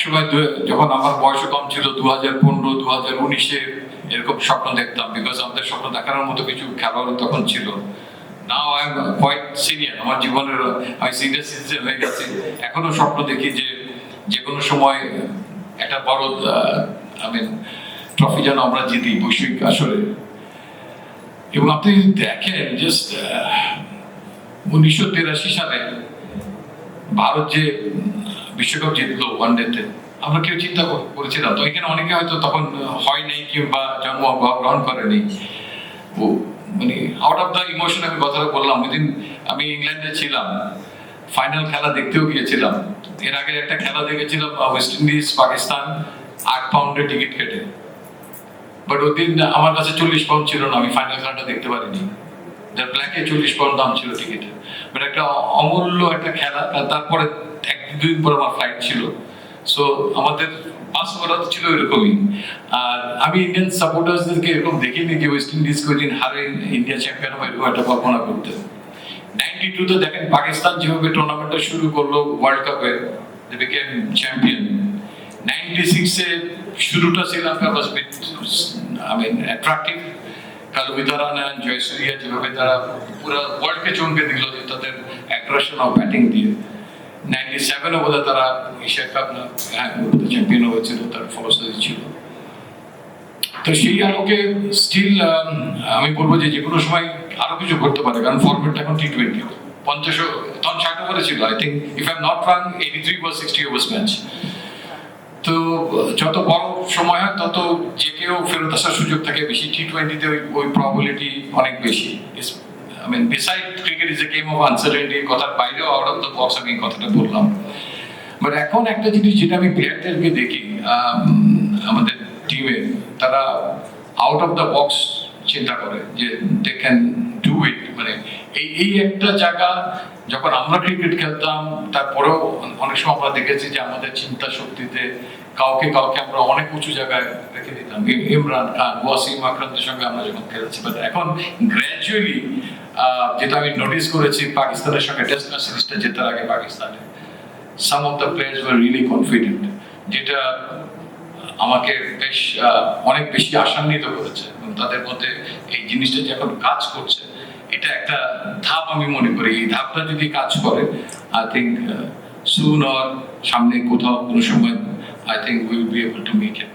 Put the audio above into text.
একসময় যখন আমার বয়স কম ছিল দু হাজার পনেরো দু হাজার উনিশে এরকম স্বপ্ন দেখতাম বিকজ আমাদের স্বপ্ন মতো কিছু খেলোয়াড় তখন ছিল। কোয়াইট সিনিয়র আমার জীবনের আমি সিনিয়র সিটিজেন হয়ে গেছি। এখনও স্বপ্ন দেখি যে যে কোনো সময় একটা বড় ট্রফি যেন আমরা জিতি, বৈশ্বিক আসরে। এবং আপনি দেখেন জাস্ট উনিশশো তেরাশি সালে ভারত যে বিশ্বকাপ জিতলো ওয়ান ডেতে আমরা কেউ চিন্তা কর- করেছিলাম তো এখানে অনেকে হয়তো তখন হয় নাই কিংবা জন্ম গ্রহণ করেনি মানে আউট অফ দ্য ইমোশন আমি কথাটা বললাম। ওইদিন আমি ইংল্যান্ডে ছিলাম। ফাইনাল খেলা দেখতেও গিয়েছিলাম। এর আগে একটা খেলা দেখেছিলাম ওয়েস্ট ইন্ডিজ পাকিস্তান আট পাউন্ডের টিকিট কেটে। বাট ওই দিন আমার কাছে চল্লিশ পাউন্ড ছিল না, আমি ফাইনাল খেলাটা দেখতে পারিনি। যার ব্ল্যাকে চল্লিশ পাউন্ড দাম ছিল টিকিটের বাট একটা অমূল্য একটা খেলা, তারপরে দুদিন পর আমার ফ্লাইট ছিল। সো আমাদের পাস করা ছিল এরকমই। আর আমি ইন্ডিয়ান সাপোর্টার্সদেরকে এরকম দেখিনি যে ওয়েস্ট ইন্ডিজ কোদিন হারে ইন্ডিয়া চ্যাম্পিয়ন হবে এরকম একটা কল্পনা করতে। নাইনটি টুতে দেখেন পাকিস্তান যেভাবে টুর্নামেন্টটা শুরু করল ওয়ার্ল্ড কাপে বিকেম চ্যাম্পিয়ন নাইনটি সিক্সে শুরুটা শ্রীলঙ্কা বাস I mean attractive Kaluwitharana Jayasuriya যেভাবে তারা পুরো ওয়ার্ল্ডকে চমকে দিল তাদের অ্যাগ্রেশন অফ ব্যাটিং দিয়ে। নাইনটি সেভেনে বোধহয় তারা এশিয়া কাপ না চ্যাম্পিয়ন হয়েছিল তার ফলশ্রুতি ছিল। তো সেই আলোকে স্টিল আমি বলব যে যে কোনো সময় আরও কিছু করতে পারে, কারণ ফরম্যাটটা এখন টি টোয়েন্টি পঞ্চাশ তখন ষাট ওভারে ছিল I think if I am not run eighty three বা সিক্সটি ওভার্স ম্যাচ তো, যত বড় সময় হয়, তত যে কেউ ফেরত আসার সুযোগ থাকে, বেশি টি টোয়েন্টিতে ওই ওই প্রবাবিলিটি অনেক বেশি। I mean beside cricket is a game of uncertainty কথার বাইরেও আউট অফ দ্য বক্স আমি কথাটা বললাম। বাট এখন একটা জিনিস যেটা আমি প্লেয়ারদেরকে দেখি আম, আমাদের টিমে তারা আউট অফ দ্য বক্স চিন্তা করে যে দে ক্যান মানে এই এই একটা জায়গা যখন আমরা ক্রিকেট খেলতাম, তারপরেও অনেক সময় আমরা দেখেছি যে আমাদের চিন্তা শক্তিতে কাউকে কাউকে আমরা অনেক উঁচু জায়গায় রেখে দিতাম। ইমরান খান, ওয়াসিম সঙ্গে আমরা যখন খেলেছি বাট এখন গ্র্যাজুয়ালি যেটা আমি নোটিস করেছি পাকিস্তানের সঙ্গে টেস্ট ম্যাচ সিরিজটা জেতার আগে পাকিস্তানে some of the players were really confident যেটা আমাকে বেশ অনেক বেশি আশান্বিত করেছে এবং তাদের মধ্যে এই জিনিসটা যে এখন কাজ করছে এটা একটা ধাপ আমি মনে করি। এই ধাপটা যদি কাজ করে আই থিঙ্ক সুন সামনে কোথাও কোনো সময় I think will be able to make it